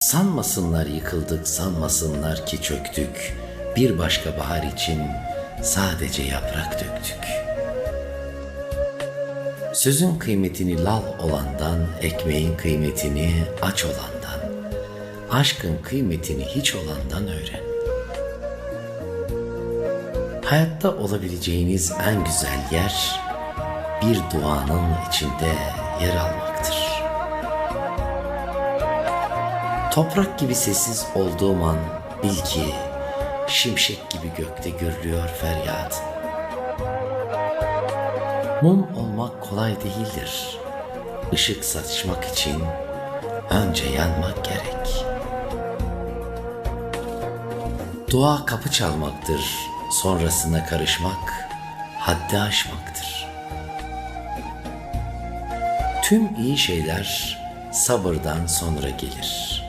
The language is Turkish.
Sanmasınlar yıkıldık, sanmasınlar ki çöktük. Bir başka bahar için sadece yaprak döktük. Sözün kıymetini lal olandan, ekmeğin kıymetini aç olandan, aşkın kıymetini hiç olandan öğren. Hayatta olabileceğiniz en güzel yer bir duanın içinde yer almaktır. Toprak gibi sessiz olduğum an bil ki şimşek gibi gökte gürlüyor feryat. Mum olmak kolay değildir. Işık saçmak için önce yanmak gerek. Dua kapı çalmaktır, sonrasına karışmak haddi aşmaktır. Tüm iyi şeyler sabırdan sonra gelir.